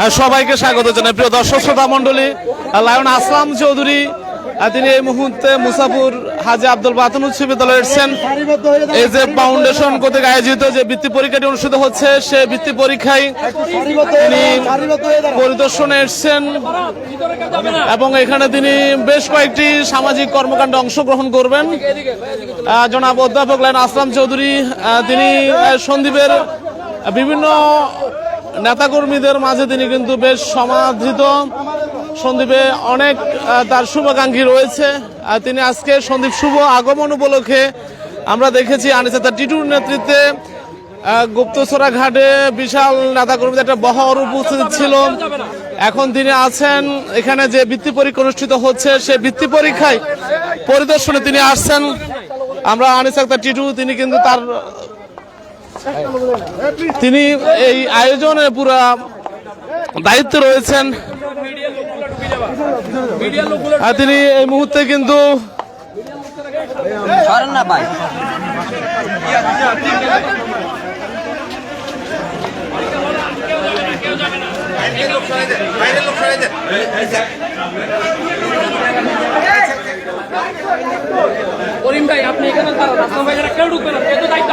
আহ, সবাইকে স্বাগত জানাই। প্রিয় দর্শক শ্রোতা মন্ডলী লায়ন আসলাম চৌধুরী তিনি এই মুহূর্তে মুসাফুর হাজি আব্দুল বাতন উচ্চ বিদ্যালয়ে এসেছেন এই যে ফাউন্ডেশন কর্তৃক আয়োজিত যে বৃত্তি পরীক্ষাটি অনুষ্ঠিত হচ্ছে সে বৃত্তি পরীক্ষায় তিনি পরিদর্শনে এসছেন এবং এখানে তিনি বেশ কয়েকটি সামাজিক কর্মকাণ্ডে অংশগ্রহণ করবেন। জনাব অধ্যাপক লাইন আসলাম চৌধুরী তিনি সন্দীপের বিভিন্ন নেতাকর্মীদের মাঝে তিনি কিন্তু বেশ সমাদৃত। সন্দীপে অনেক তার শুভাকাঙ্ক্ষী রয়েছে। তিনি আজকে সন্দীপ শুভ আগমন উপলক্ষে আমরা দেখেছি আনিসা, তার টিটুর নেতৃত্বে গুপ্তছড়া ঘাটে বিশাল নেতাকর্মীদের একটা বহর উপস্থিত ছিল। এখন তিনি আছেন, এখানে যে বৃত্তি পরীক্ষা অনুষ্ঠিত হচ্ছে সে বৃত্তি পরীক্ষায় পরিদর্শনে তিনি আসছেন। আমরা আনিস আক্তার টিটু, তিনি কিন্তু তার তিনি এই আয়োজনে পুরা দায়িত্ব রয়েছেন। আর তিনি এই মুহূর্তে কিন্তু করিম ভাই আপনি এখানে দাঁড়ান। কেউ ঢুকবে না। দায়িত্ব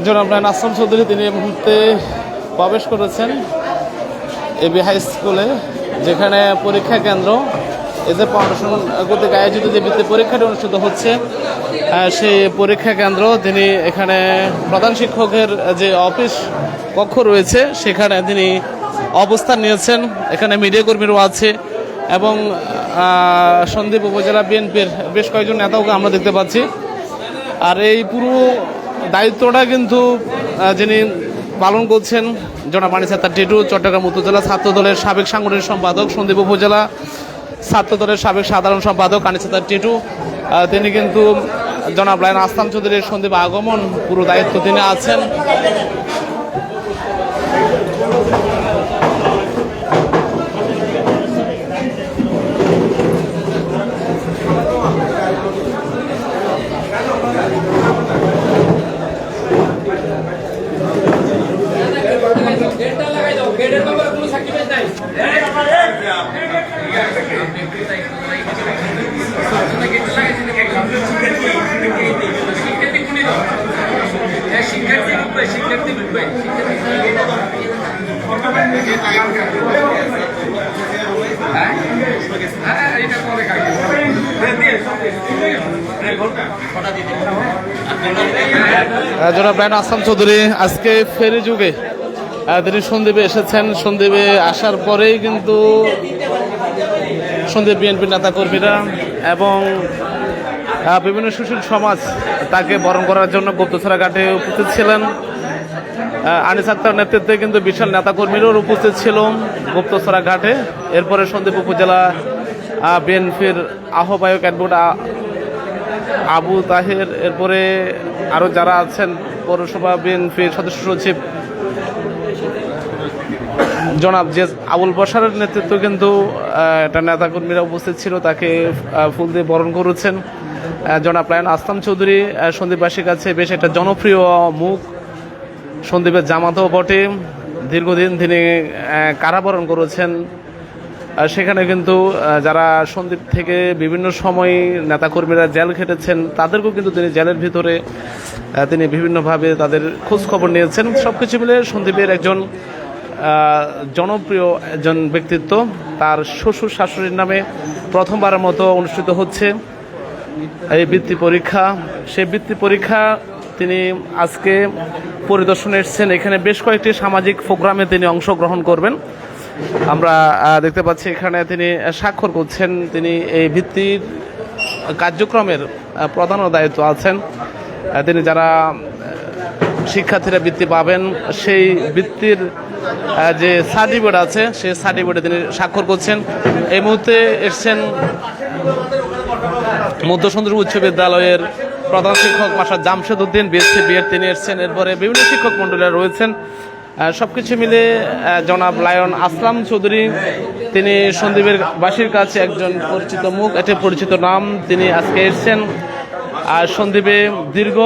একজন আপনার আসাম চৌধুরী, তিনি এই মুহূর্তে প্রবেশ করেছেন এবি হাই স্কুলে, যেখানে পরীক্ষা কেন্দ্র, এই যে ফাউন্ডেশন কর্তৃক আয়োজিত যে বৃত্তি পরীক্ষাটি অনুষ্ঠিত হচ্ছে সেই পরীক্ষা কেন্দ্র, তিনি এখানে প্রধান শিক্ষকের যে অফিস কক্ষ রয়েছে, সেখানে তিনি অবস্থান নিয়েছেন। এখানে মিডিয়া কর্মীরাও আছে এবং সন্দীপ উপজেলা বিএনপির বেশ কয়েকজন নেতাকে আমরা দেখতে পাচ্ছি। আর এই পুরো দায়িত্বটা কিন্তু যিনি পালন করছেন, জনাব মানি তার টিটু চট্টগ্রাম উপজেলা ছাত্র দলের সাবেক সাংগঠনিক সম্পাদক, সন্দীপ উপজেলা ছাত্র দলের সাবেক সাধারণ সম্পাদক আনিস তার টিটু তিনি কিন্তু জনাব লাইন আসলাম চৌধুরীর সন্দীপ আগমন, পুরো দায়িত্ব তিনি আছেন গেটটা লাগাই দাও গেটের ব্যাপারে কোনো সার্টিফিকেট নাই শিক্ষার্থী কোনি দাও হ্যাঁ শিক্ষার্থী ঢুকবে শিক্ষার্থী ঢুকবে হ্যাঁ এটা পরে কাটবে আহ, জনাব লাইন আসলাম চৌধুরী, আজকে ফেরি যুগে তিনি সন্দীপে এসেছেন। সন্দীপে আসার পরেই কিন্তু সন্দীপ বিএনপি নেতা কর্মীরা এবং বিভিন্ন সুশীল সমাজ তাকে বরণ করার জন্য গুপ্তছড়া ঘাটে উপস্থিত ছিলেন। আনিস আক্তার নেতৃত্বে কিন্তু বিশাল নেতাকর্মীরাও উপস্থিত ছিল গুপ্তছড়া ঘাটে। এরপরে সন্দীপ উপজেলা বিএনপির আহ্বায়ক অ্যাডভোকেট আবু তাহের, এরপরে আরও যারা আছেন, পৌরসভা বিএনপির সদস্য সচিব জনাব যে আবুল বসারের নেতৃত্ব কিন্তু একটা নেতাকর্মীরা উপস্থিত ছিল, তাকে ফুল দিয়ে বরণ করেছেন। জনাব লায়ন আসলাম চৌধুরী সন্দীপবাসীর কাছে বেশ একটা জনপ্রিয় মুখ। সন্দীপের জামাতও বটে। দীর্ঘদিন তিনি কারাবরণ করেছেন। সেখানে কিন্তু যারা সন্দীপ থেকে বিভিন্ন সময় নেতাকর্মীরা জেল খেটেছেন, তাদেরকেও কিন্তু তিনি জেলের ভিতরে তিনি বিভিন্নভাবে তাদের খোঁজ খবর নিয়েছেন। সব কিছু মিলে সন্দীপের একজন জনপ্রিয় একজন ব্যক্তিত্ব, তার শ্বশুর শাশুড়ির নামে প্রথমবারের মতো অনুষ্ঠিত হচ্ছে এই বৃত্তি পরীক্ষা। সেই বৃত্তি পরীক্ষা তিনি আজকে পরিদর্শনে এসেছেন। এখানে বেশ কয়েকটি সামাজিক প্রোগ্রামে তিনি অংশগ্রহণ করবেন। আমরা দেখতে পাচ্ছি এখানে তিনি স্বাক্ষর করছেন। তিনি এই ভিত্তির কার্যক্রমের প্রধান দায়িত্ব আছেন। তিনি যারা শিক্ষার্থীরা বৃত্তি পাবেন, সেই বৃত্তির যে সার্টিফিকেট আছে, সেই সার্টিফিকেটে তিনি স্বাক্ষর করছেন। এই মুহূর্তে এসছেন মধ্য সুন্দর উচ্চ বিদ্যালয়ের প্রধান শিক্ষক master Jamshed Uddin BSc, BEd তিনি এসছেন। এরপরে বিভিন্ন শিক্ষক মন্ডলীরা রয়েছেন। আহ, সবকিছু মিলে জনাব লায়ন আসলাম চৌধুরী। তিনি সন্দীপের বাসীর কাছে একজন পরিচিত মুখ একটি পরিচিত নাম। তিনি আজকে এসছেন। আর সন্দীপে দীর্ঘ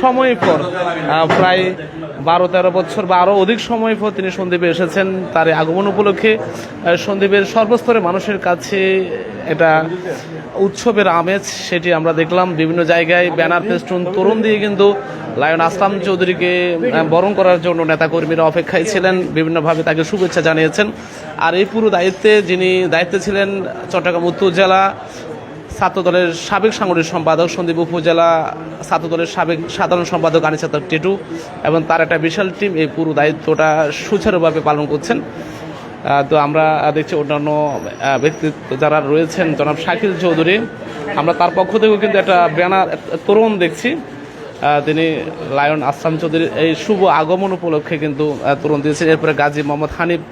সময় পর প্রায় বারো, তেরো বছর বা আরও অধিক সময় পর তিনি সন্দীপে এসেছেন, তার আগমন উপলক্ষে সন্দীপের সর্বস্তরের মানুষের কাছে এটা উৎসবের আমেজ, সেটি আমরা দেখলাম বিভিন্ন জায়গায়, ব্যানার, ফেস্টুন, তরুণ দিয়ে কিন্তু লায়ন আসলাম চৌধুরীকে বরণ করার জন্য নেতাকর্মীরা অপেক্ষায় ছিলেন, বিভিন্নভাবে তাকে শুভেচ্ছা জানিয়েছেন। আর এই পুরো দায়িত্বে যিনি দায়িত্বে ছিলেন, চট্টগ্রাম উত্তর জেলা ছাত্র দলের সাবেক সাংগঠনিক সম্পাদক সন্দীপ উপজেলা ছাত্র দলের সাবেক সাধারণ সম্পাদক আনিসাত টেটু এবং তার একটা বিশাল টিম এই পুরো দায়িত্বটা সুচারুভাবে পালন করছেন। তো আমরা দেখছি অন্যান্য ব্যক্তিত্ব যারা রয়েছেন, জনাব শাকিল চৌধুরী। আমরা তার পক্ষ থেকেও কিন্তু একটা ব্যানার তরুণ দেখছি। তিনি লায়ন আসলাম চৌধুরীর এই শুভ আগমন উপলক্ষে কিন্তু তরুণ দিয়েছেন। এরপরে গাজী মোহাম্মদ হানিফ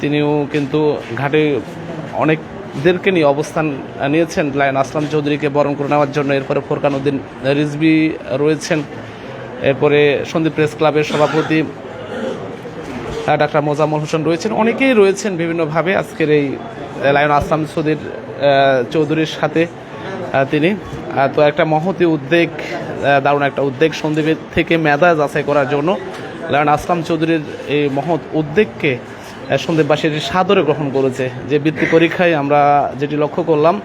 তিনিও কিন্তু ঘাটে অনেকদেরকে নিয়ে অবস্থান নিয়েছেন লায়ন আসলাম চৌধুরীকে বরণ করে নেওয়ার জন্য। এরপরে ফোরকান উদ্দিন রিজবি রয়েছেন। এরপরে সন্দীপ প্রেস ক্লাবের সভাপতি ডাক্তার মোজাম্মল হোসেন রয়েছেন। অনেকেই রয়েছেন বিভিন্নভাবে আজকের এই লায়ন আসলাম চৌধুরীর চৌধুরীর সাথে তিনি। তো একটা মহতি উদ্বেগ দারুণ একটা উদ্বেগ সন্দীপের থেকে মেধা যাচাই করার জন্য লায়ন আসলাম চৌধুরীর এই মহৎ উদ্বেগকে আহ, সন্দীপবাসীর সাদরে গ্রহণ করেছে। যে বৃত্তি পরীক্ষায় আমরা যেটি লক্ষ্য করলাম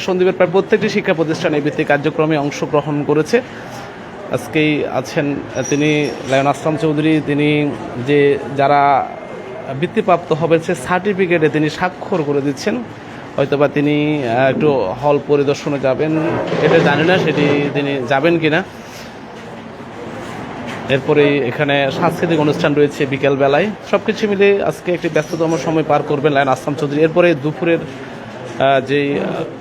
সন্দীপের প্রায় প্রত্যেকটি শিক্ষা প্রতিষ্ঠানে এই বৃত্তি কার্যক্রমে অংশগ্রহণ করেছে। আজকেই আছেন তিনি লায়ন আসলাম চৌধুরী তিনি যে যারা বৃত্তিপ্রাপ্ত হবে সে সার্টিফিকেটে তিনি স্বাক্ষর করে দিচ্ছেন। হয়তোবা তিনি একটু হল পরিদর্শনে যাবেন। এটা জানি না সেটি তিনি যাবেন কিনা। এরপরে এখানে সাংস্কৃতিক অনুষ্ঠান রয়েছে বিকেল বেলায় সব কিছু মিলে আজকে একটি ব্যস্ততম সময় পার করবেন লায়ন আসলাম চৌধুরী। এরপরে দুপুরের যেই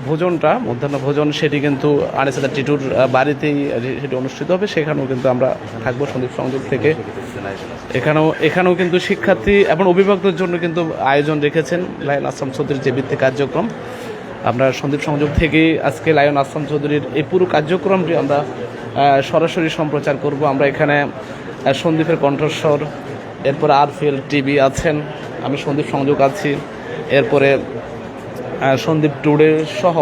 ভোজনটা, মধ্যাহ্ন ভোজন, সেটি কিন্তু আনিসাদা টিটুর বাড়িতেই সেটি অনুষ্ঠিত হবে। সেখানেও কিন্তু আমরা থাকব সন্দীপ সংযোগ থেকে। এখানেও এখানেও কিন্তু শিক্ষার্থী এবং অভিভাবকদের জন্য কিন্তু আয়োজন রেখেছেন লায়ন আসলাম চৌধুরীর যে বৃত্তি কার্যক্রম। আমরা সন্দীপ সংযোগ থেকে আজকে লায়ন আসলাম চৌধুরীর এই পুরো কার্যক্রমটি আমরা সরাসরি সম্প্রচার করব। আমরা এখানে সন্দীপের কণ্ঠস্বর, এরপরে আরফিএল টিভি আছেন, আমি সন্দীপ সংযোগ আছি, এরপরে সন্দীপ টুডে সহ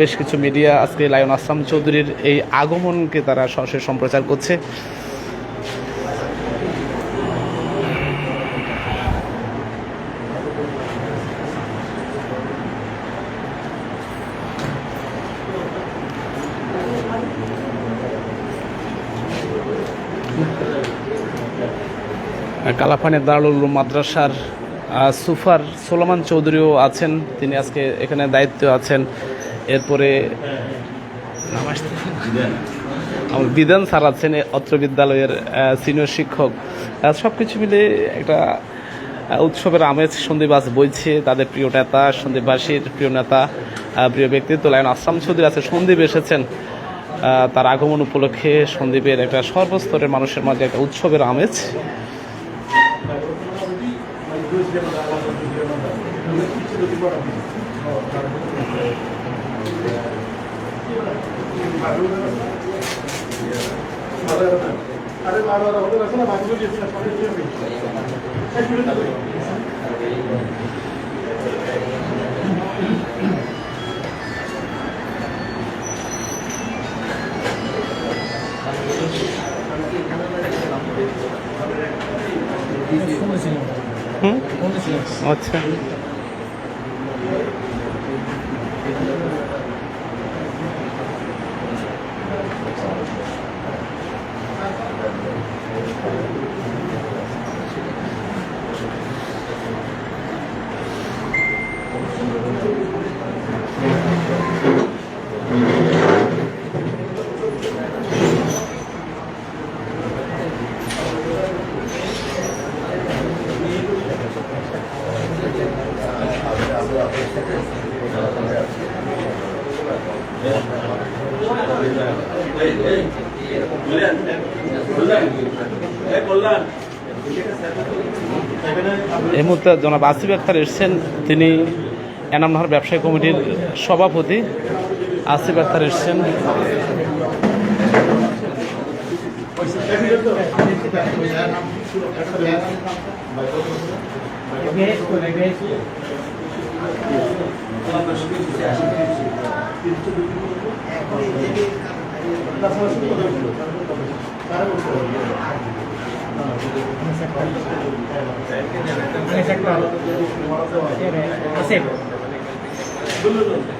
বেশ কিছু মিডিয়া আজকে লায়ন আসলাম চৌধুরীর এই আগমনকে তারা সরাসরি সম্প্রচার করছে। কালাফানের দারুল মাদ্রাসার সুফার সোলমান চৌধুরীও আছেন। তিনি আজকে এখানে দায়িত্ব আছেন। এরপরে। আমার বিধান স্যার আছেন অত্র বিদ্যালয়ের সিনিয়র শিক্ষক। সব কিছু মিলে একটা উৎসবের আমেজ সন্দীপবাস বইছে। তাদের প্রিয় নেতা সন্দীপবাসীর প্রিয় নেতা প্রিয় ব্যক্তিত্ব লাইন আসলাম চৌধুরী আছে। সন্দীপ এসেছেন। তার আগমন উপলক্ষে সন্দীপের একটা সর্বস্তরের মানুষের মাঝে একটা উৎসবের আমেজ। 교실에만 나가서 교실에만 나가서 일치도 기발합니다. 어, అరే వాళ్ళ ఒక రకం మంజూరు చేసిన చూపించారు আচ্ছা মুহূর্তে জনাব আসিফ আক্তার এসছেন। তিনি এনামনগর ব্যবসায়ী কমিটির সভাপতি। আসিফ আক্তার এসছেন। Sector. Sector. Sector. Sector.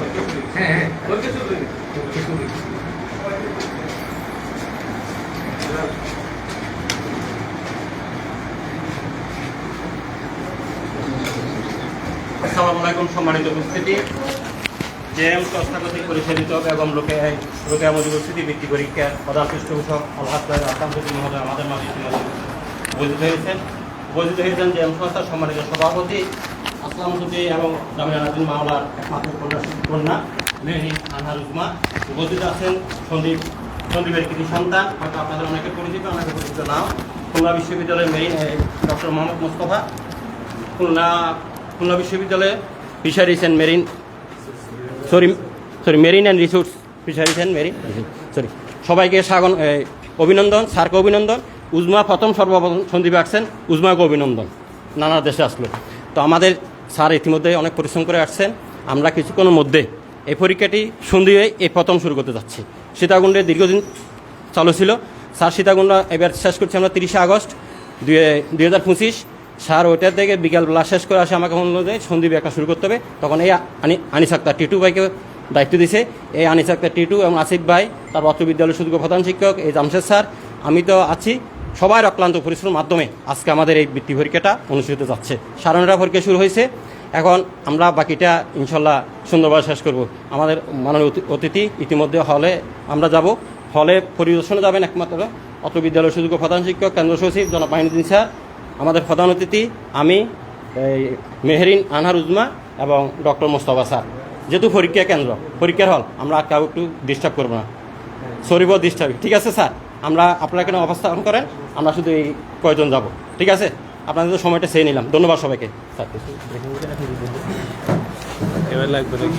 Asif. আসসালামু আলাইকুম সম্মানিত উপস্থিতি পরিচালিত এবং লোকে রোকেয়া মজুর বৃত্তি পরীক্ষার প্রধান পৃষ্ঠপোষক আল্লাহ আসামপতি আমাদের মাঝে হয়েছেন উপস্থিত হয়েছেন জেএম সংস্থার সম্মানিত সভাপতি আসলাম সুতি এবং মামলার একমাত্র কন্যা আনহার উজমা। উপস্থিত আছেন সন্দীপ সন্দীপের সন্তান, হয়তো আপনাদের অনেকে পরিচিত অনেকে পরিচিত নাও। খুলনা বিশ্ববিদ্যালয়ের মেরিন ডক্টর মোহাম্মদ মোস্তফা। খুলনা খুলনা বিশ্ববিদ্যালয়ে fisheries and marine sorry sorry, marine and resource fisheries and marine sorry, সবাইকে স্বাগত অভিনন্দন, স্যারকে অভিনন্দন। উজমা প্রথম সর্বপ্রথম সন্দীপ আসছেন, উজমাকে অভিনন্দন। নানা দেশে আসলো। তো আমাদের স্যার ইতিমধ্যে অনেক পরিশ্রম করে আসছেন। আমরা কিছুক্ষণের মধ্যে এই পরীক্ষাটি সন্ধিয়ে এই প্রথম শুরু করতে যাচ্ছি। সীতাকুণ্ডে দীর্ঘদিন চালু ছিল। স্যার সীতাকুণ্ড এবার শেষ করছি আমরা তিরিশে আগস্ট দুই হাজার পঁচিশ। স্যার ওইটার থেকে বিকালবেলা শেষ করে আসে আমাকে বলল যে সন্দীপ একা শুরু করতে হবে। তখন এই আনি, আনিস আক্তার টিটু ভাইকে দায়িত্ব দিছে। এই আনিস আক্তার টিটু এবং আসিফ ভাই, তার অত্র বিদ্যালয়ের সুযোগ্য প্রধান শিক্ষক, এই জামশেদ স্যার। আমি তো আছি। সবার অক্লান্ত পরিশ্রমের মাধ্যমে আজকে আমাদের এই বৃত্তি পরীক্ষাটা অনুষ্ঠিত যাচ্ছে। সারণরা পরীক্ষা শুরু হয়েছে। এখন আমরা বাকিটা ইনশাল্লাহ সুন্দরভাবে শেষ করব। আমাদের মাননীয় অতি- অতিথি ইতিমধ্যে হলে আমরা যাব। হলে পরিদর্শনে যাবেন একমাত্র অত্র বিদ্যালয়ের সুযোগ্য প্রধান শিক্ষক কেন্দ্র সচিব জনাব মাহিনুদ্দিন স্যার, আমাদের প্রধান অতিথি আমি, এই মেহরিন আনহার উজমা এবং ডক্টর মোস্তফা স্যার। যেহেতু পরীক্ষা কেন্দ্র, পরীক্ষার হল, আমরা কাউ একটু ডিস্টার্ব করব না। সরিব ডিস্টার্ব ঠিক আছে স্যার? আমরা আপনারা এখানে অবস্থান করেন? আমরা শুধু এই কয়জন যাব। ঠিক আছে? আপনাদের তো সময়টা চেয়ে নিলাম। ধন্যবাদ সবাইকে। এবার লাগবে নাকি?